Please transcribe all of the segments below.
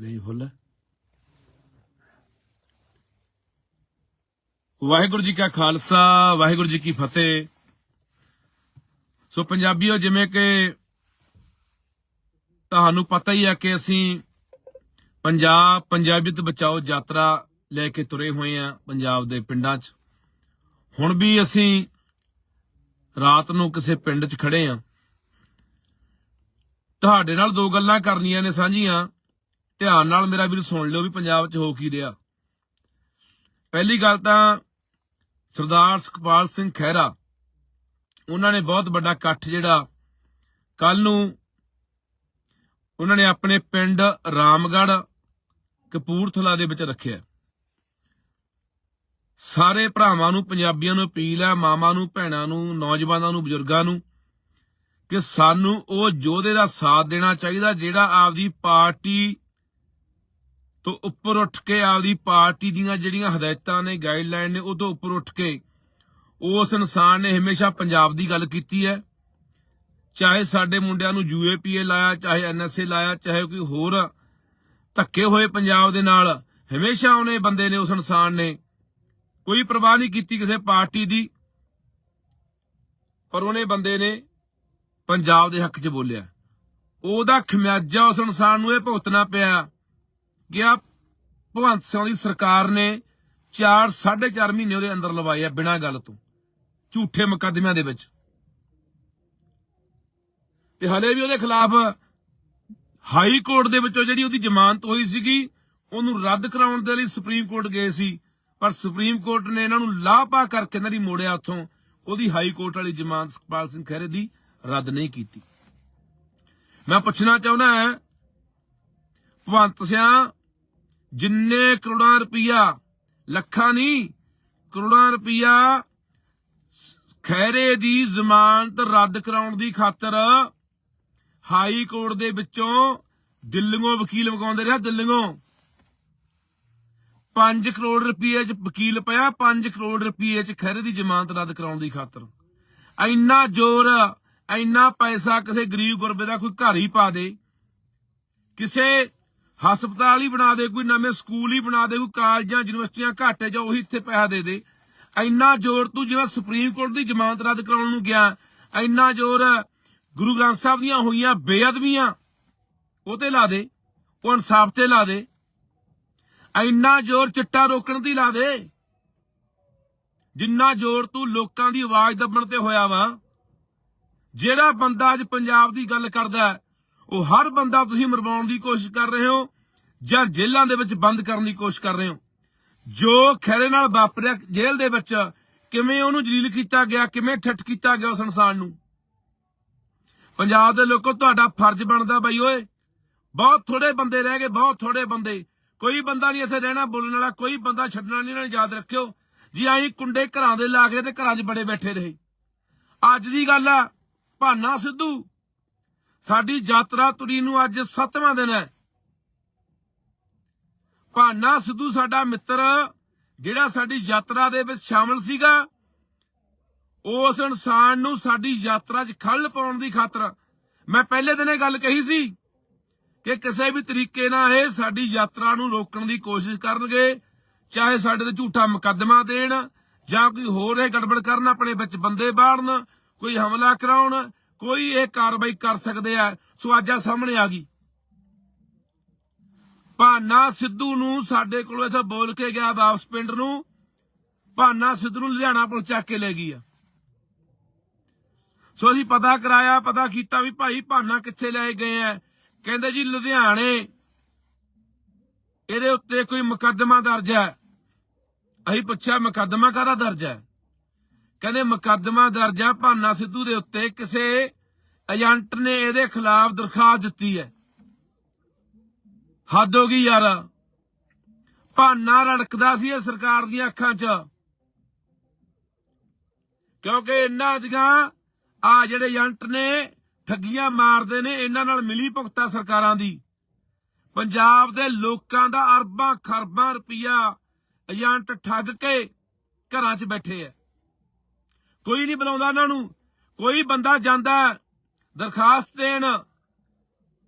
ਨਹੀਂ ਫੁੱਲ। ਵਾਹਿਗੁਰੂ ਜੀ ਕਾ ਖਾਲਸਾ, ਵਾਹਿਗੁਰੂ ਜੀ ਕੀ ਫਤਿਹ। ਸੋ ਪੰਜਾਬੀਓ, ਜਿਵੇਂ ਕਿ ਤੁਹਾਨੂੰ ਪਤਾ ਹੀ ਹੈ ਕਿ ਅਸੀਂ ਪੰਜਾਬ ਪੰਜਾਬੀਅਤ ਬਚਾਓ ਯਾਤਰਾ ਲੈ ਕੇ ਤੁਰੇ ਹੋਏ ਆ ਪੰਜਾਬ ਦੇ ਪਿੰਡਾਂ 'ਚ। ਹੁਣ ਵੀ ਅਸੀਂ ਰਾਤ ਨੂੰ ਕਿਸੇ ਪਿੰਡ 'ਚ ਖੜੇ ਆ ਤੁਹਾਡੇ ਨਾਲ ਦੋ ਗੱਲਾਂ ਕਰਨੀਆਂ ਨੇ ਸਾਂਝੀਆਂ। ਧਿਆਨ ਨਾਲ ਮੇਰਾ ਵੀਰ ਸੁਣ ਲਿਓ ਵੀ ਪੰਜਾਬ 'ਚ ਹੋ ਕੀ ਰਿਹਾ। ਪਹਿਲੀ ਗੱਲ ਤਾਂ ਸਰਦਾਰ ਸੁਖਪਾਲ ਸਿੰਘ ਖਹਿਰਾ, ਉਹਨਾਂ ਨੇ ਬਹੁਤ ਵੱਡਾ ਇਕੱਠ ਜਿਹੜਾ ਕੱਲ ਨੂੰ ਉਹਨਾਂ ਨੇ ਆਪਣੇ ਪਿੰਡ ਰਾਮਗੜ ਕਪੂਰਥਲਾ ਦੇ ਵਿੱਚ ਰੱਖਿਆ। ਸਾਰੇ ਭਰਾਵਾਂ ਨੂੰ, ਪੰਜਾਬੀਆਂ ਨੂੰ ਅਪੀਲ ਹੈ, ਮਾਵਾਂ ਨੂੰ, ਭੈਣਾਂ ਨੂੰ, ਨੌਜਵਾਨਾਂ ਨੂੰ, ਬਜ਼ੁਰਗਾਂ ਨੂੰ ਕਿ ਸਾਨੂੰ ਉਹ ਯੋਧੇ ਦਾ ਸਾਥ ਦੇਣਾ ਚਾਹੀਦਾ ਜਿਹੜਾ ਆਪਦੀ ਪਾਰਟੀ ਤੋਂ ਉੱਪਰ ਉੱਠ ਕੇ ਆਪਦੀ ਪਾਰਟੀ ਦੀਆਂ ਜਿਹੜੀਆਂ ਹਦਾਇਤਾਂ ਨੇ ਗਾਈਡਲਾਈਨ ਨੇ, ਉਹ ਤੋਂ ਉੱਪਰ ਉੱਠ ਕੇ ਉਸ ਇਨਸਾਨ ਨੇ ਹਮੇਸ਼ਾ ਪੰਜਾਬ ਦੀ ਗੱਲ ਕੀਤੀ ਹੈ। ਚਾਹੇ ਸਾਡੇ ਮੁੰਡਿਆਂ ਨੂੰ ਯੂਏਪੀਏ ਲਾਇਆ, ਚਾਹੇ ਐਨਐਸਏ ਲਾਇਆ, ਚਾਹੇ ਕੋਈ ਹੋਰ ਧੱਕੇ ਹੋਏ ਪੰਜਾਬ ਦੇ ਨਾਲ, ਹਮੇਸ਼ਾ ਉਹਨੇ ਬੰਦੇ ਨੇ, ਉਸ ਇਨਸਾਨ ਨੇ ਕੋਈ ਪਰਵਾਹ ਨਹੀਂ ਕੀਤੀ ਕਿਸੇ ਪਾਰਟੀ ਦੀ। ਪਰ ਉਹਨੇ ਬੰਦੇ ਨੇ ਪੰਜਾਬ ਦੇ ਹੱਕ 'ਚ ਬੋਲਿਆ। ਉਹਦਾ ਖਮਿਆਜਾ ਉਸ ਇਨਸਾਨ ਨੂੰ ਇਹ ਭੁਗਤਣਾ ਪਿਆ। ਕਿ ਭਗਵੰਤ ਸਿੰਘ ਦੀ ਸਰਕਾਰ ਨੇ 4 4.5 ਮਹੀਨੇ ਉਹਦੇ ਅੰਦਰ ਲਵਾਏ ਆ ਬਿਨਾਂ ਗੱਲ ਤੋਂ, ਝੂਠੇ ਮੁਕੱਦਮਿਆਂ ਦੇ ਵਿੱਚ। ਤੇ ਹਲੇ ਵੀ ਉਹਦੇ ਖਿਲਾਫ ਹਾਈ ਕੋਰਟ ਦੇ ਵਿੱਚੋਂ ਜਿਹੜੀ ਉਹਦੀ ਜ਼ਮਾਨਤ ਹੋਈ ਸੀਗੀ, ਉਹਨੂੰ ਰੱਦ ਕਰਾਉਣ ਦੇ ਲਈ ਸੁਪਰੀਮ ਕੋਰਟ ਗਏ ਸੀ, ਪਰ ਸੁਪਰੀਮ ਕੋਰਟ ਨੇ ਇਹਨਾਂ ਨੂੰ ਲਾਪਾ ਕਰਕੇ ਇਹਨਾਂ ਦੀ ਮੋੜਿਆ ਉੱਥੋਂ ਉਹਦੀ ਹਾਈ ਕੋਰਟ ਵਾਲੀ ਜ਼ਮਾਨਤ ਸੁਖਪਾਲ ਸਿੰਘ ਖਹਿਰੇ ਦੀ ਰੱਦ ਨਹੀਂ ਕੀਤੀ। ਮੈਂ ਪੁੱਛਣਾ ਚਾਹੁੰਦਾ ਹਾਂ, ਭਗਵੰਤ ਸਿਆ ਜਿੰਨੇ ਕਰੋੜਾਂ ਰੁਪਈਆ, ਲੱਖਾਂ ਨਹੀਂ, ਕਰੋੜਾਂ ਰੁਪਈਆ ਖੈਰੇ ਦੀ ਜ਼ਮਾਨਤ ਰੱਦ ਕਰਾਉਣ ਦੀ ਖਾਤਰ ਹਾਈ ਕੋਰਟ ਦੇ ਵਿੱਚੋਂ ਦਿੱਲੀੋਂ ਵਕੀਲ ਮਗਾਉਂਦੇ ਰਿਹਾ ਦਿੱਲੀੋਂ 5 ਕਰੋੜ ਰੁਪਏ ਚ ਵਕੀਲ ਪਿਆ 5 ਕਰੋੜ ਰੁਪਏ ਚ ਖੈਰੇ ਦੀ ਜ਼ਮਾਨਤ ਰੱਦ ਕਰਾਉਣ ਦੀ ਖਾਤਰ। ਇੰਨਾ ਜ਼ੋਰ ਇੰਨਾ ਪੈਸਾ ਕਿਸੇ ਗਰੀਬ ਗੁਰਬੇ ਦਾ ਕੋਈ ਘਰ ਹੀ ਪਾ ਦੇ, ਕਿਸੇ ਹਸਪਤਾਲ ਹੀ ਬਣਾ ਦੇ, ਕੋਈ ਨਵੇਂ ਸਕੂਲ ਹੀ ਬਣਾ ਦੇ, ਕੋਈ ਕਾਲਜਾਂ, ਯੂਨੀਵਰਸਿਟੀਆਂ ਘੱਟ ਜਾਂ ਉਹੀ ਇੱਥੇ ਪੈਸਾ ਦੇ ਦੇ। ਇੰਨਾ ਜ਼ੋਰ ਤੂੰ ਜਿਵੇਂ ਸੁਪਰੀਮ ਕੋਰਟ ਦੀ ਜ਼ਮਾਨਤ ਰੱਦ ਕਰਾਉਣ ਨੂੰ ਗਿਆ, ਇੰਨਾ ਜ਼ੋਰ ਗੁਰੂ ਗ੍ਰੰਥ ਸਾਹਿਬ ਦੀਆਂ ਹੋਈਆਂ ਬੇਅਦਬੀਆਂ, ਉਹ ਤੇ ਲਾ ਦੇ, ਉਹ ਇਨਸਾਫ ਤੇ ਲਾ ਦੇ। ਇੰਨਾ ਜ਼ੋਰ ਚਿੱਟਾ ਰੋਕਣ ਦੀ ਲਾ ਦੇ। ਜਿੰਨਾ ਜ਼ੋਰ ਤੂੰ ਲੋਕਾਂ ਦੀ ਆਵਾਜ਼ ਦੱਬਣ ਤੇ ਹੋਇਆ ਵਾ। ਜਿਹੜਾ ਬੰਦਾ ਅੱਜ ਪੰਜਾਬ ਦੀ ਗੱਲ ਕਰਦਾ ਉਹ ਹਰ ਬੰਦਾ ਤੁਸੀਂ ਮਰਵਾਉਣ ਦੀ ਕੋਸ਼ਿਸ਼ ਕਰ ਰਹੇ ਹੋ ਜਾਂ ਜੇਲ੍ਹਾਂ ਦੇ ਵਿੱਚ ਬੰਦ ਕਰਨ ਦੀ ਕੋਸ਼ਿਸ਼ ਕਰ ਰਹੇ ਹੋ। ਜੋ ਖੈਰੇ ਨਾਲ ਵਾਪਰਿਆ ਜੇਲ੍ਹ ਦੇ ਵਿੱਚ, ਕਿਵੇਂ ਉਹਨੂੰ ਜਲੀਲ ਕੀਤਾ ਗਿਆ, ਕਿਵੇਂ ਠੱਠ ਕੀਤਾ ਗਿਆ ਉਸ ਇਨਸਾਨ ਨੂੰ। ਪੰਜਾਬ ਦੇ ਲੋਕੋ, ਤੁਹਾਡਾ ਫਰਜ਼ ਬਣਦਾ ਬਾਈ ਓਏ, ਬਹੁਤ ਥੋੜੇ ਬੰਦੇ ਰਹਿ ਗਏ, ਬਹੁਤ ਥੋੜੇ ਬੰਦੇ। ਕੋਈ ਬੰਦਾ ਨਹੀਂ ਇੱਥੇ ਰਹਿਣਾ ਬੋਲਣ ਵਾਲਾ, ਕੋਈ ਬੰਦਾ ਛੱਡਣਾ ਨਹੀਂ, ਇਹਨਾਂ ਨੂੰ ਯਾਦ ਰੱਖਿਓ। ਜੀ ਆਈ ਕੁੰਡੇ ਘਰਾਂ ਦੇ ਲਾ ਕੇ ਤੇ ਘਰਾਂ 'ਚ ਬੜੇ ਬੈਠੇ ਰਹੇ। ਅੱਜ ਦੀ ਗੱਲ ਆ, ਭਾਨਾ ਸਿੱਧੂ। ਸਾਡੀ ਯਾਤਰਾ ਤੁਰੀ ਨੂੰ ਅੱਜ 7ਵਾਂ ਦਿਨ ਹੈ। ਭਾਨਾ ਸਿੱਧੂ ਸਾਡਾ ਮਿੱਤਰ, ਜਿਹੜਾ ਸਾਡੀ ਯਾਤਰਾ ਦੇ ਵਿੱਚ ਸ਼ਾਮਲ ਸੀਗਾ, ਉਸ ਇਨਸਾਨ ਨੂੰ ਸਾਡੀ ਯਾਤਰਾ 'ਚ ਖੱਲ ਪਾਉਣ ਦੀ ਖਾਤਰ ਮੈਂ ਪਹਿਲੇ ਦਿਨ ਇਹ ਗੱਲ ਕਹੀ ਸੀ ਕਿ ਕਿਸੇ ਵੀ ਤਰੀਕੇ ਨਾਲ ਇਹ ਸਾਡੀ ਯਾਤਰਾ ਨੂੰ ਰੋਕਣ ਦੀ ਕੋਸ਼ਿਸ਼ ਕਰਨਗੇ, ਚਾਹੇ ਸਾਡੇ ਤੇ ਝੂਠਾ ਮੁਕੱਦਮਾ ਦੇਣ ਜਾਂ ਕੋਈ ਹੋਰ ਇਹ ਗੜਬੜ ਕਰਨ, ਆਪਣੇ ਵਿੱਚ ਬੰਦੇ ਬਾੜਨ, ਕੋਈ ਹਮਲਾ ਕਰਾਉਣ ਕੋਈ ਇਹ ਕਾਰਵਾਈ ਕਰ ਸਕਦੇ ਆ, ਸੋ ਅੱਜ ਆ ਸਾਹਮਣੇ ਆ ਗਈ। ਭਾਨਾ ਸਿੱਧੂ ਨੂੰ ਸਾਡੇ ਕੋਲੋਂ ਇਥੇ ਬੋਲ ਕੇ ਗਿਆ ਵਾਪਸ ਪਿੰਡ ਨੂੰ। ਭਾਨਾ ਸਿੱਧੂ ਨੂੰ ਲੁਧਿਆਣਾ ਪੁਲਿਸ ਚੱਕ ਕੇ ਲੈ ਗਈ ਆ। ਸੋ ਅਸੀਂ ਪਤਾ ਕਰਾਇਆ, ਪਤਾ ਕੀਤਾ ਵੀ ਭਾਈ ਭਾਨਾ ਕਿੱਥੇ ਲੈ ਗਏ ਆ। ਕਹਿੰਦੇ ਜੀ ਲੁਧਿਆਣੇ, ਇਹਦੇ ਉੱਤੇ ਕੋਈ ਮੁਕੱਦਮਾ ਦਰਜ ਹੈ ਅਸੀਂ ਪੁੱਛਿਆ ਮੁਕੱਦਮਾ ਕਾਹਦਾ ਦਰਜ ਹੈ ਕਹਿੰਦੇ ਮੁਕੱਦਮਾ ਦਰਜ ਹੈ ਭਾਨਾ ਸਿੱਧੂ ਦੇ ਉੱਤੇ ਕਿਸੇ ਏਜੰਟ ਨੇ ਇਹਦੇ ਖਿਲਾਫ ਦਰਖਾਸਤ ਦਿੱਤੀ ਹੈ। ਹੱਦ ਹੋ ਗਈ ਯਾਰ। ਭਾਨਾ ਰੜਕਦਾ ਸੀ ਇਹ ਸਰਕਾਰ ਦੀਆਂ ਅੱਖਾਂ 'ਚ। ਕਿਉਂਕਿ ਇਹਨਾਂ ਦੀਆਂ ਆ ਜਿਹੜੇ ਏਜੰਟ ਨੇ ਠੱਗੀਆਂ ਮਾਰਦੇ ਨੇ, ਇਹਨਾਂ ਨਾਲ ਮਿਲੀ ਭੁਗਤਾ ਸਰਕਾਰਾਂ ਦੀ। ਪੰਜਾਬ ਦੇ ਲੋਕਾਂ ਦਾ ਅਰਬਾਂ ਖਰਬਾਂ ਰੁਪਈਆ ਏਜੰਟ ਠੱਗ ਕੇ ਘਰਾਂ 'ਚ ਬੈਠੇ ਐ ਕੋਈ ਨਹੀਂ ਬੁਲਾਉਂਦਾ ਇਹਨਾਂ ਨੂੰ। ਕੋਈ ਬੰਦਾ ਜਾਂਦਾ, ਦਰਖਾਸਤ ਦੇਣ,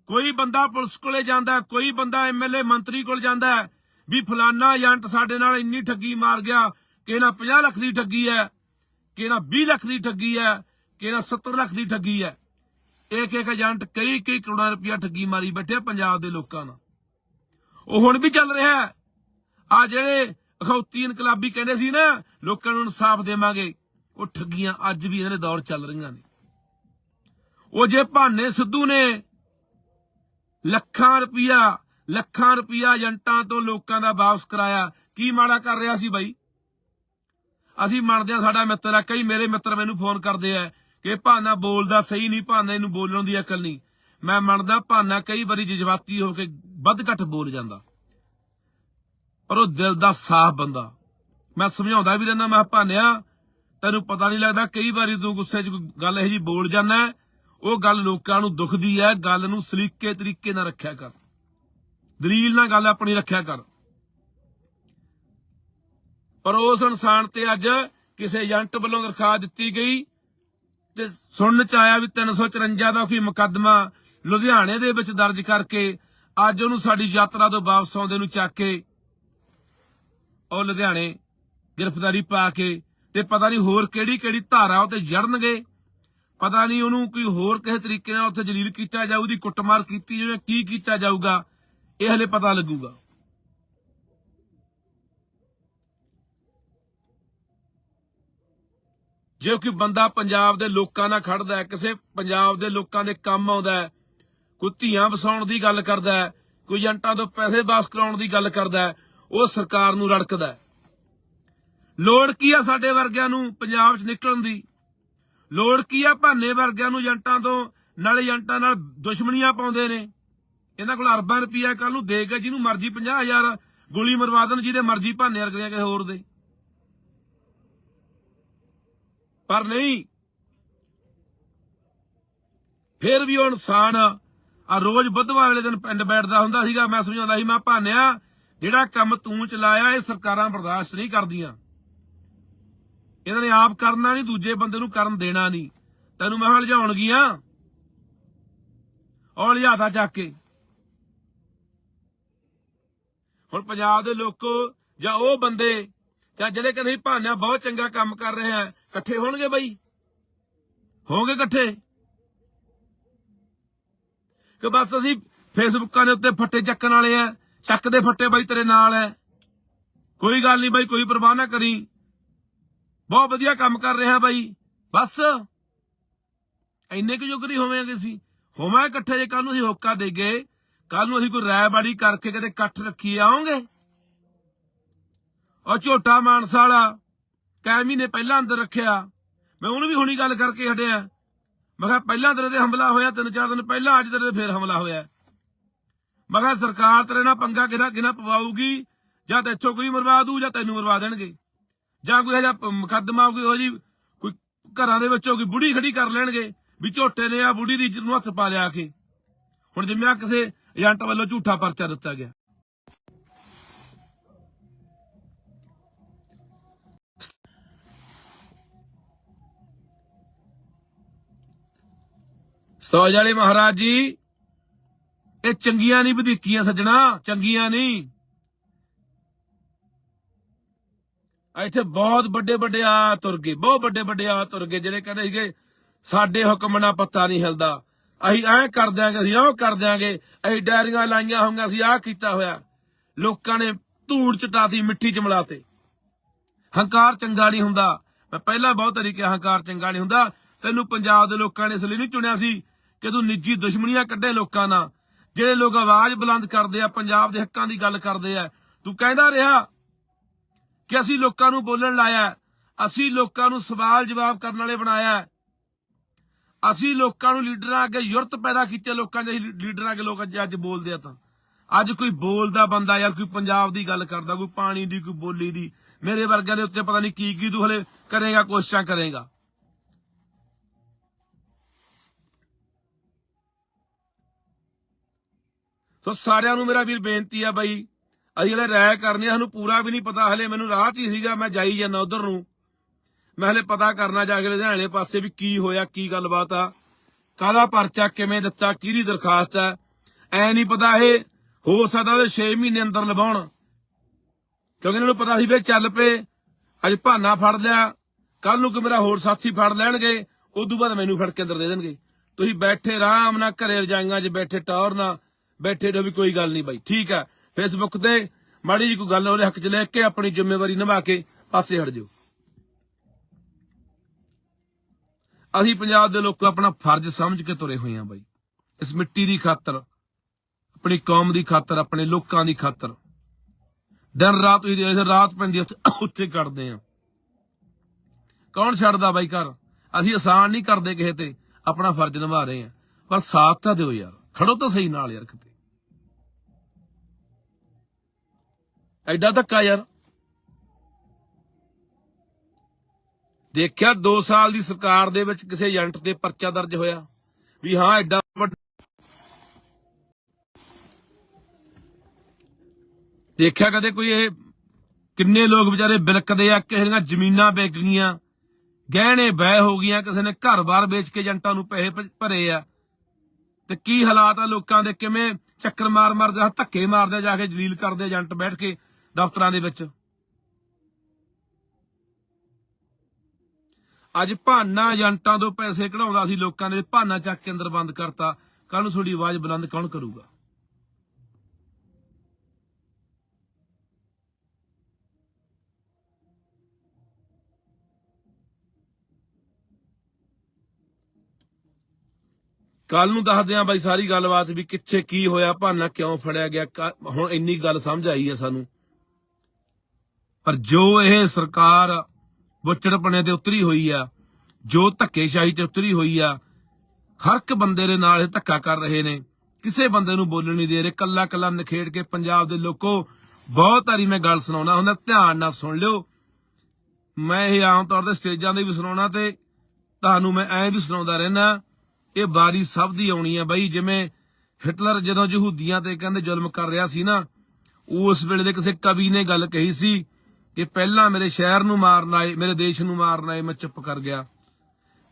ਕੋਈ ਬੰਦਾ ਪੁਲਿਸ ਕੋਲੇ ਜਾਂਦਾ, ਕੋਈ ਬੰਦਾ ਐਮਐਲਏ ਮੰਤਰੀ ਕੋਲ ਜਾਂਦਾ, ਵੀ ਫਲਾਨਾ ਏਜੰਟ ਸਾਡੇ ਨਾਲ ਇੰਨੀ ਠੱਗੀ ਮਾਰ ਗਿਆ ਕਿ ਇਹਨਾਂ 50 ਲੱਖ ਦੀ ਠੱਗੀ ਹੈ ਕਿ ਇਹਨਾਂ 20 ਲੱਖ ਦੀ ਠੱਗੀ ਹੈ ਕਿ ਇਹਨਾਂ 70 ਲੱਖ ਦੀ ਠੱਗੀ ਹੈ। ਇੱਕ ਇੱਕ ਏਜੰਟ ਕਈ ਕਈ ਕਰੋੜਾਂ ਰੁਪਇਆ ਠੱਗੀ ਮਾਰੀ ਬੈਠੇ ਪੰਜਾਬ ਦੇ ਲੋਕਾਂ ਨਾਲ। ਉਹ ਹੁਣ ਵੀ ਚੱਲ ਰਿਹਾ ਹੈ। ਆ ਜਿਹੜੇ ਅਖੌਤੀ ਇਨਕਲਾਬੀ ਕਹਿੰਦੇ ਸੀ ਨਾ, ਲੋਕਾਂ ਨੂੰ ਇਨਸਾਫ ਦੇਵਾਂਗੇ। ਉਹ ਠੱਗੀਆਂ ਅੱਜ ਵੀ ਇਹਨਾਂ ਦੇ ਦੌਰ ਚੱਲ ਰਹੀਆਂ ਨੇ। ਉਹ ਜੇ ਭਾਨੇ ਸਿੱਧੂ ਨੇ ਲੱਖਾਂ ਰੁਪਇਆ ਲੱਖਾਂ ਰੁਪਇਆ ਏਜੰਟਾਂ ਤੋਂ ਲੋਕਾਂ ਦਾ ਵਾਪਸ ਕਰਾਇਆ, ਕੀ ਮਾੜਾ ਕਰ ਰਿਹਾ ਸੀ ਬਾਈ? ਅਸੀਂ ਮੰਨਦੇ ਆ ਸਾਡਾ ਮਿੱਤਰ ਆ, ਕਈ ਮੇਰੇ ਮਿੱਤਰ ਮੈਨੂੰ ਫੋਨ ਕਰਦੇ ਆ ਕਿ ਭਾਨਾ ਬੋਲਦਾ ਸਹੀ ਨਹੀਂ, ਭਾਨਾ ਇਹਨੂੰ ਬੋਲਣ ਦੀ ਅਕਲ ਨਹੀਂ। ਮੈਂ ਮੰਨਦਾ ਭਾਨਾ ਕਈ ਵਾਰੀ ਜਜ਼ਬਾਤੀ ਹੋ ਕੇ ਵੱਧ ਘੱਟ ਬੋਲ ਜਾਂਦਾ। ਪਰ ਉਹ ਦਿਲ ਦਾ ਸਾਫ਼ ਬੰਦਾ। ਮੈਂ ਸਮਝਾਉਂਦਾ ਵੀ ਰਹਿਣਾ ਮੈਂ ਭਾਨਿਆ ਤੈਨੂੰ ਪਤਾ ਨਹੀਂ ਲੱਗਦਾ ਕਈ ਵਾਰੀ ਤੂੰ ਗੁੱਸੇ 'ਚ ਕੋਈ ਗੱਲ ਇਹੋ ਜੀ ਬੋਲ ਜਾਂਦਾ ਉਹ ਗੱਲ ਲੋਕਾਂ ਨੂੰ ਦੁਖਦੀ ਹੈ, ਗੱਲ ਨੂੰ ਸਲੀਕੇ ਤਰੀਕੇ ਨਾਲ ਰੱਖਿਆ ਕਰ। ਦਲੀਲ ਨਾਲ ਗੱਲ ਆਪਣੀ ਰੱਖਿਆ ਕਰ। ਪਰ ਉਸ ਇਨਸਾਨ ਤੇ ਅੱਜ ਕਿਸੇ ਏਜੰਟ ਵੱਲੋਂ ਦਰਖਾਸਤ ਦਿੱਤੀ ਗਈ ਤੇ ਸੁਣਨ ਚ ਆਇਆ ਵੀ 354 ਦਾ ਕੋਈ ਮੁਕੱਦਮਾ ਲੁਧਿਆਣੇ ਦੇ ਵਿੱਚ ਦਰਜ ਕਰਕੇ ਅੱਜ ਉਹਨੂੰ ਸਾਡੀ ਯਾਤਰਾ ਤੋਂ ਵਾਪਸ ਆਉਂਦੇ ਨੂੰ ਚੱਕ ਕੇ ਉਹ ਲੁਧਿਆਣੇ ਗ੍ਰਿਫਤਾਰੀ ਪਾ ਕੇ ਤੇ ਪਤਾ ਨਹੀਂ ਹੋਰ ਕਿਹੜੀ ਕਿਹੜੀ ਧਾਰਾ ਉਹ ਤੇ ਜੜਨਗੇ। ਪਤਾ ਨਹੀਂ ਉਹਨੂੰ ਕੋਈ ਹੋਰ ਕਿਸੇ ਤਰੀਕੇ ਨਾਲ ਉੱਥੇ ਜਲੀਲ ਕੀਤਾ ਜਾਊ ਦੀ ਕੁੱਟਮਾਰ ਕੀਤੀ ਜਾਵੇ ਕੀ ਕੀਤਾ ਜਾਊਗਾ, ਇਹ ਹਲੇ ਪਤਾ ਲੱਗੂਗਾ। ਜੇ ਕੋਈ ਬੰਦਾ ਪੰਜਾਬ ਦੇ ਲੋਕਾਂ ਨਾਲ ਖੜਦਾ ਹੈ, ਕਿਸੇ ਪੰਜਾਬ ਦੇ ਲੋਕਾਂ ਦੇ ਕੰਮ ਆਉਂਦਾ ਹੈ, ਕੋਈ ਧੀਆਂ ਵਸਾਉਣ ਦੀ ਗੱਲ ਕਰਦਾ ਹੈ, ਕੋਈ ਏਜੰਟਾਂ ਤੋਂ ਪੈਸੇ ਵਾਪਸ ਕਰਾਉਣ ਦੀ ਗੱਲ ਕਰਦਾ ਹੈ, ਉਹ ਸਰਕਾਰ ਨੂੰ ਰੜਕਦਾ ਹੈ। ਲੋੜ ਕੀ ਆ ਸਾਡੇ ਵਰਗਿਆਂ ਨੂੰ ਪੰਜਾਬ 'ਚ ਨਿਕਲਣ ਦੀ? ਲੋੜ ਕੀ ਆ ਭਾਨੇ ਵਰਗਿਆਂ ਨੂੰ ਏਜੰਟਾਂ ਤੋਂ ਨਾਲ ਏਜੰਟਾਂ ਨਾਲ ਦੁਸ਼ਮਣੀਆਂ ਪਾਉਂਦੇ ਨੇ? ਇਹਨਾਂ ਕੋਲ ਅਰਬਾਂ ਰੁਪਈਆ ਕੱਲ ਨੂੰ ਦੇ ਕੇ ਜਿਹਨੂੰ ਮਰਜ਼ੀ 50000 ਗੋਲੀ ਮਰਵਾ ਦੇਣ, ਜਿਹਦੇ ਮਰਜ਼ੀ ਭਾਨੇ ਵਰਗਿਆਂ ਕਿਸੇ ਹੋਰ ਦੇ। ਪਰ ਨਹੀਂ, ਫਿਰ ਵੀ ਉਹ ਇਨਸਾਨ ਆ। ਰੋਜ਼ ਬੁੱਧਵਾਰ ਵਾਲੇ ਦਿਨ ਪਿੰਡ ਬੈਠਦਾ ਹੁੰਦਾ ਸੀਗਾ, ਮੈਂ ਸਮਝਾਉਂਦਾ ਸੀ, ਮੈਂ ਭਾਨਿਆ, ਜਿਹੜਾ ਕੰਮ ਤੂੰ ਚਲਾਇਆ, ਇਹ ਸਰਕਾਰਾਂ ਬਰਦਾਸ਼ਤ ਨਹੀਂ ਕਰਦੀਆਂ। ਇਹਨਾਂ ਨੇ ਆਪ ਕਰਨਾ ਨਹੀਂ, ਦੂਜੇ ਬੰਦੇ ਨੂੰ ਕਰਨ ਦੇਣਾ ਨਹੀਂ। ਤੈਨੂੰ ਮੈਂ ਹਲਜਾਉਣਗੀਆਂ ਔਰ ਲਿਆਤਾ ਚੱਕ ਕੇ। ਹੁਣ ਪੰਜਾਬ ਦੇ ਲੋਕੋ ਜਾਂ ਉਹ ਬੰਦੇ ਜਾਂ ਜਿਹੜੇ ਕਹਿੰਦੇ ਸੀ ਭਾਨਿਆ ਬਹੁਤ ਚੰਗਾ ਕੰਮ ਕਰ ਰਹੇ ਆ, ਇਕੱਠੇ ਹੋਣਗੇ ਬਈ? ਹੋਣਗੇ ਇਕੱਠੇ? ਕਿ ਬਸ ਅਸੀਂ ਫੇਸਬੁੱਕਾਂ ਦੇ ਉੱਤੇ ਫੱਟੇ ਚੱਕਣ ਵਾਲੇ ਆ ਚੱਕ ਦੇ ਫੱਟੇ ਬਾਈ ਤੇਰੇ ਨਾਲ ਐ। ਕੋਈ ਗੱਲ ਨਹੀਂ ਬਾਈ, ਕੋਈ ਪਰਵਾਹ ਨਾ ਕਰੀ। ਬਹੁਤ ਵਧੀਆ ਕੰਮ ਕਰ ਰਿਹਾ ਬਾਈ। ਬਸ। ਇੰਨੇ ਕੁ ਜੋਗਰੀ ਹੋਵਾਂਗੇ ਅਸੀਂ। ਹੋਵਾਂ ਇਕੱਠੇ ਜੇ ਕੱਲ ਨੂੰ ਅਸੀਂ ਹੋਕਾ ਦੇਗੇ ਕੱਲ ਨੂੰ ਅਸੀਂ ਕੋਈ ਰਾਇਬਾੜੀ ਕਰਕੇ ਕਿਤੇ ਇਕੱਠ ਰੱਖੀ ਆਉਂਗੇ ਉਹ ਝੋਟਾ ਮਾਨਸਾ ਵਾਲਾ ਕੈ ਮਹੀਨੇ ਪਹਿਲਾਂ ਅੰਦਰ ਰੱਖਿਆ। ਮੈਂ ਉਹਨੂੰ ਵੀ ਹੁਣੀ ਗੱਲ ਕਰਕੇ ਹਟਿਆ। ਮੈਂ ਕਿਹਾ ਪਹਿਲਾਂ ਤੇਰੇ ਤੇ ਹਮਲਾ ਹੋਇਆ, ਤਿੰਨ ਚਾਰ ਦਿਨ ਪਹਿਲਾਂ ਅੱਜ ਤੇਰੇ ਤੇ ਫੇਰ ਹਮਲਾ ਹੋਇਆ। ਮੈਂ ਕਿਹਾ ਸਰਕਾਰ ਤੇਰੇ ਨਾਲ ਪੰਗਾ ਕਿਹਦਾ ਕਿਹਨਾਂ ਪਵਾਊਗੀ? ਜਾਂ ਤੇ ਇੱਥੋਂ ਕੋਈ ਮਰਵਾ ਦੂ ਜਾਂ ਤੈਨੂੰ ਮਰਵਾ ਦੇਣਗੇ। ਜਾਂ ਕੋਈ ਇਹਦਾ ਮੁਕੱਦਮਾ ਕੋਈ ਹੋ ਜੀ ਕੋਈ ਘਰਾਂ ਦੇ ਵਿੱਚੋਂ ਕੋਈ ਬੁੜੀ ਖੜੀ ਕਰ ਲੈਣਗੇ ਵੀ ਝੋਟੇ ਨੇ ਆ ਬੁੜੀ ਦੀ ਇੱਜ਼ਤ ਨੂੰ ਹੱਥ ਪਾ ਲਿਆ ਕੇ। ਹੁਣ ਜਿਵੇਂ ਆ ਕਿਸੇ ਏਜੰਟ ਵੱਲੋਂ ਝੂਠਾ ਪਰਚਾ ਦਿੱਤਾ ਗਿਆ। ਸਤੋਜ ਵਾਲੇ ਮਹਾਰਾਜ ਜੀ। ਇਹ ਚੰਗੀਆਂ ਨਹੀਂ ਵਧੀਕੀਆਂ ਸੱਜਣਾ, ਚੰਗੀਆਂ ਨਹੀਂ। ਇੱਥੇ ਬਹੁਤ ਵੱਡੇ ਵੱਡੇ ਆ ਤੁਰ ਗਏ, ਬਹੁਤ ਵੱਡੇ ਵੱਡੇ ਆ ਤੁਰ ਗਏ, ਜਿਹੜੇ ਕਹਿੰਦੇ ਸੀਗੇ, ਸਾਡੇ ਹੁਕਮ ਨਾਲ ਪੱਤਾ ਨਹੀਂ ਹਿਲਦਾ। ਅਸੀਂ ਐਂ ਕਰ ਦਿਆਂਗੇ, ਅਸੀਂ ਉਹ ਕਰ ਦਿਆਂਗੇ, ਅਸੀਂ ਡਾਇਰੀਆਂ ਲਾਈਆਂ ਹੋਈਆਂ, ਅਸੀਂ ਆਹ ਕੀਤਾ ਹੋਇਆ। ਲੋਕਾਂ ਨੇ ਧੂੜ ਚਟਾਤੀ ਮਿੱਠੀ ਚ ਮਿਲਾਤੇ। ਹੰਕਾਰ ਚੰਗਾ ਨਹੀਂ ਹੁੰਦਾ। ਮੈਂ ਪਹਿਲਾਂ ਬਹੁਤ ਤਰੀਕੇ ਹੰਕਾਰ ਚੰਗਾ ਨਹੀਂ ਹੁੰਦਾ। ਤੈਨੂੰ ਪੰਜਾਬ ਦੇ ਲੋਕਾਂ ਨੇ ਇਸ ਲਈ ਨਹੀਂ ਚੁਣਿਆ ਸੀ ਕਿ ਤੂੰ ਨਿੱਜੀ ਦੁਸ਼ਮਣੀਆਂ ਕੱਢੇ ਲੋਕਾਂ ਨਾਲ। ਜਿਹੜੇ ਲੋਕ ਆਵਾਜ਼ ਬੁਲੰਦ ਕਰਦੇ ਆ, ਪੰਜਾਬ ਦੇ ਹੱਕਾਂ ਦੀ ਗੱਲ ਕਰਦੇ ਆ। ਤੂੰ ਕਹਿੰਦਾ ਰਿਹਾ ਕਿ ਅਸੀਂ ਲੋਕਾਂ ਨੂੰ ਬੋਲਣ ਲਾਇਆ ਅਸੀਂ ਲੋਕਾਂ ਨੂੰ ਸਵਾਲ ਜਵਾਬ ਕਰਨ ਵਾਲੇ ਬਣਾਇਆ ਅਸੀਂ ਲੋਕਾਂ ਨੂੰ ਲੀਡਰਾਂ ਅੱਗੇ ਯੁਰਤ ਪੈਦਾ ਕੀਤੇ ਲੋਕਾਂ ਦੇ ਲੀਡਰਾਂ ਅੱਗੇ ਲੋਕ ਅੱਜ ਬੋਲਦੇ ਆ ਤਾਂ। ਅੱਜ ਕੋਈ ਬੋਲਦਾ ਬੰਦਾ ਜਾਂ ਕੋਈ ਪੰਜਾਬ ਦੀ ਗੱਲ ਕਰਦਾ, ਕੋਈ ਪਾਣੀ ਦੀ, ਕੋਈ ਬੋਲੀ ਦੀ, ਮੇਰੇ ਵਰਗਿਆਂ ਦੇ ਉੱਤੇ ਪਤਾ ਨਹੀਂ ਕੀ ਕੀ ਤੂੰ ਹਲੇ ਕਰੇਗਾ, ਕੋਸ਼ਿਸ਼ਾਂ ਕਰੇਗਾ। ਸੋ ਸਾਰਿਆਂ ਨੂੰ ਮੇਰਾ ਵੀਰ ਬੇਨਤੀ ਆ ਬਾਈ ਅਸੀਂ ਹਲੇ ਰਾਇ ਕਰਨੀ ਸਾਨੂੰ ਪੂਰਾ ਵੀ ਨਹੀਂ ਪਤਾ, ਹਲੇ ਮੈਨੂੰ ਰਾਹ 'ਚ ਹੀ ਸੀਗਾ, ਮੈਂ ਜਾਈ ਜਾਂਦਾ ਉਧਰ ਨੂੰ। ਮੈਂ ਹਲੇ ਪਤਾ ਕਰਨਾ ਜਾ ਕੇ ਲੁਧਿਆਣੇ ਪਾਸੇ ਵੀ ਕੀ ਹੋਇਆ, ਕੀ ਗੱਲਬਾਤ ਆ, ਕਾਹਦਾ ਪਰਚਾ, ਕਿਵੇਂ ਦਿੱਤਾ, ਕਿਹਦੀ ਦਰਖਾਸਤ ਹੈ ਐ ਨਹੀਂ ਪਤਾ ਇਹ ਹੋ ਸਕਦਾ ਉਹ 6 ਮਹੀਨੇ ਅੰਦਰ ਲਵਾਉਣ। ਕਿਉਂਕਿ ਇਹਨਾਂ ਨੂੰ ਪਤਾ ਸੀ ਵੀ ਚੱਲ ਪਏ, ਅੱਜ ਭਾਨਾ ਫੜ ਲਿਆ ਕੱਲ ਨੂੰ ਕੋਈ ਮੇਰਾ ਹੋਰ ਸਾਥੀ ਫੜ ਲੈਣਗੇ, ਉਦੋਂ ਬਾਅਦ ਮੈਨੂੰ ਫੜ ਕੇ ਅੰਦਰ ਦੇ ਦੇਣਗੇ। ਤੁਸੀਂ ਬੈਠੇ ਆਰਾਮ ਨਾਲ ਘਰੇ ਰਜਾਈਆਂ 'ਚ ਬੈਠੇ ਟੌਰ ਨਾਲ ਬੈਠੇ ਰਹੋ ਵੀ ਕੋਈ ਗੱਲ ਨਹੀਂ ਬਾਈ, ਠੀਕ ਆ। ਫੇਸਬੁੱਕ ਤੇ ਮਾੜੀ ਜੀ ਕੋਈ ਗੱਲ ਉਹਦੇ ਹੱਕ 'ਚ ਲੈ ਕੇ ਆਪਣੀ ਜ਼ਿੰਮੇਵਾਰੀ ਨਿਭਾ ਕੇ ਪਾਸੇ ਹਟ ਜਾਓ। ਅਸੀਂ ਪੰਜਾਬ ਦੇ ਲੋਕ ਆਪਣਾ ਫਰਜ਼ ਸਮਝ ਕੇ ਤੁਰੇ ਹੋਏ ਹਾਂ ਬਾਈ। ਇਸ ਮਿੱਟੀ ਦੀ ਖਾਤਰ, ਆਪਣੀ ਕੌਮ ਦੀ ਖਾਤਰ, ਆਪਣੇ ਲੋਕਾਂ ਦੀ ਖਾਤਰ। ਦਿਨ ਰਾਤ ਹੀ ਰਾਤ ਪੈਂਦੀ ਉੱਥੇ ਉੱਥੇ ਕੱਢਦੇ ਆ। ਕੌਣ ਛੱਡਦਾ ਬਾਈ ਘਰ? ਅਸੀਂ ਆਸਾਨ ਨਹੀਂ ਕਰਦੇ ਕਿਸੇ ਤੇ ਆਪਣਾ ਫਰਜ਼ ਨਿਭਾ ਰਹੇ ਆ ਪਰ ਸਾਥ ਤਾਂ ਦਿਓ ਯਾਰ, ਖੜੋ ਤਾਂ ਸਹੀ ਨਾਲ ਯਾਰ ਕਿਤੇ। ਐਡਾ ਧੱਕਾ ਯਾਰ। ਦੇਖਿਆ 2 ਸਾਲ ਦੀ ਸਰਕਾਰ ਦੇ ਵਿੱਚ ਕਿਸੇ ਏਜੰਟ ਤੇ ਪਰਚਾ ਦਰਜ ਹੋਇਆ ਵੀ ਹਾਂ, ਐਡਾ ਵੱਡਾ ਦੇਖਿਆ ਕਦੇ ਕੋਈ ਇਹ ਕਿੰਨੇ ਲੋਕ ਵਿਚਾਰੇ ਬਿਲਕਦੇ ਆ, ਕਿਸੇ ਦੀਆਂ ਜ਼ਮੀਨਾਂ ਵਿਕ ਗਈਆਂ, ਗਹਿਣੇ ਬਹਿ ਹੋ ਗਈਆਂ, ਕਿਸੇ ਨੇ ਘਰ-ਬਾਰ ਵੇਚ ਕੇ ਏਜੰਟਾਂ ਨੂੰ ਪੈਸੇ ਭਰੇ ਆ। ਤੇ ਕੀ ਹਾਲਾਤ ਆ ਲੋਕਾਂ ਦੇ, ਕਿਵੇਂ ਚੱਕਰ ਮਾਰ-ਮਾਰ ਜਾ ਧੱਕੇ ਮਾਰਦੇ ਆ, ਜਾ ਕੇ ਜਲੀਲ ਕਰਦੇ ਏਜੰਟ ਬੈਠ ਕੇ। ਦਫ਼ਤਰਾਂ ਦੇ ਵਿੱਚ। ਅੱਜ ਭਾਨਾ ਏਜੰਟਾਂ ਤੋਂ ਪੈਸੇ ਕਢਾਉਂਦਾ ਸੀ ਲੋਕਾਂ ਦੇ, ਭਾਨਾ ਚੱਕ ਕੇ ਅੰਦਰ ਬੰਦ ਕਰਤਾ। ਕੱਲ ਨੂੰ ਤੁਹਾਡੀ ਆਵਾਜ਼ ਬੁਲੰਦ ਕੌਣ ਕਰੂਗਾ? ਕੱਲ ਨੂੰ ਦੱਸਦੇ ਆਂ ਬਾਈ ਸਾਰੀ ਗੱਲਬਾਤ ਵੀ ਕਿੱਥੇ ਕੀ ਹੋਇਆ, ਭਾਨਾ ਕਿਉਂ ਫੜਿਆ ਗਿਆ। ਹੁਣ ਇੰਨੀ ਗੱਲ ਸਮਝ ਆਈ ਹੈ ਸਾਨੂੰ। ਪਰ ਜੋ ਇਹ ਸਰਕਾਰ ਬੁੱਚੜਪਣੇ ਤੇ ਉਤਰੀ ਹੋਈ ਆ, ਜੋ ਧੱਕੇਸ਼ਾਹੀ ਤੇ ਉਤਰੀ ਹੋਈ ਆ, ਹਰ ਇੱਕ ਬੰਦੇ ਦੇ ਨਾਲ ਇਹ ਧੱਕਾ ਕਰ ਰਹੇ ਨੇ। ਕਿਸੇ ਬੰਦੇ ਨੂੰ ਬੋਲਣ ਨਹੀਂ ਦੇ ਰਹੇ। ਕੱਲਾ ਕੱਲਾ ਨਖੇੜ ਕੇ ਪੰਜਾਬ ਦੇ ਲੋਕੋ, ਬਹੁਤ ਵਾਰੀ ਮੈਂ ਗੱਲ ਸੁਣਾਉਣਾ ਹੁੰਦਾ, ਧਿਆਨ ਨਾਲ ਸੁਣ ਲਿਓ। ਮੈਂ ਇਹ ਆਮ ਤੌਰ ਤੇ ਸਟੇਜਾਂ ਦੇ ਵੀ ਸੁਣਾਉਣਾ ਤੇ ਤੁਹਾਨੂੰ ਮੈਂ ਐਂ ਵੀ ਸੁਣਾਉਂਦਾ ਰਹਿਣਾ ਇਹ ਬਾਰੀ ਸਭ ਦੀ ਆਉਣੀ ਆ ਬਈ। ਜਿਵੇਂ ਹਿਟਲਰ ਜਦੋਂ ਯਹੂਦੀਆਂ ਤੇ ਕਹਿੰਦੇ ਜ਼ੁਲਮ ਕਰ ਰਿਹਾ ਸੀ ਨਾ, ਉਸ ਵੇਲੇ ਦੇ ਕਿਸੇ ਕਵੀ ਨੇ ਗੱਲ ਕਹੀ ਸੀ ਕਿ ਪਹਿਲਾਂ ਮੇਰੇ ਸ਼ਹਿਰ ਨੂੰ ਮਾਰਨ ਆਏ, ਮੇਰੇ ਦੇਸ਼ ਨੂੰ ਮਾਰਨ ਆਏ, ਮੈਂ ਚੁੱਪ ਕਰ ਗਿਆ।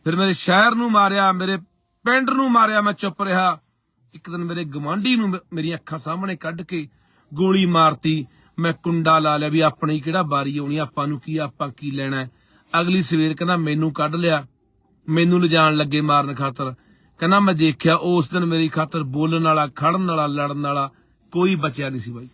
ਫਿਰ ਮੇਰੇ ਸ਼ਹਿਰ ਨੂੰ ਮਾਰਿਆ, ਮੇਰੇ ਪਿੰਡ ਨੂੰ ਮਾਰਿਆ, ਮੈਂ ਚੁੱਪ ਰਿਹਾ। ਇੱਕ ਦਿਨ ਮੇਰੇ ਗਵਾਂਢੀ ਨੂੰ ਮੇਰੀਆਂ ਅੱਖਾਂ ਸਾਹਮਣੇ ਕੱਢ ਕੇ ਗੋਲੀ ਮਾਰਤੀ। ਮੈਂ ਕੁੰਡਾ ਲਾ ਲਿਆ ਵੀ ਆਪਣੀ ਕਿਹੜਾ ਵਾਰੀ ਆਉਣੀ, ਆਪਾਂ ਨੂੰ ਕੀ, ਆਪਾਂ ਕੀ ਲੈਣਾ ਅਗਲੀ ਸਵੇਰ ਕਹਿੰਦਾ, ਮੈਨੂੰ ਕੱਢ ਲਿਆ। ਮੈਨੂੰ ਲਿਜਾਣ ਲੱਗੇ ਮਾਰਨ ਖਾਤਰ। ਕਹਿੰਦਾ, ਮੈਂ ਦੇਖਿਆ ਉਸ ਦਿਨ ਮੇਰੀ ਖਾਤਰ ਬੋਲਣ ਵਾਲਾ, ਖੜਨ ਵਾਲਾ, ਲੜਨ ਵਾਲਾ ਕੋਈ ਬਚਿਆ ਨਹੀਂ ਸੀ ਬਾਈ।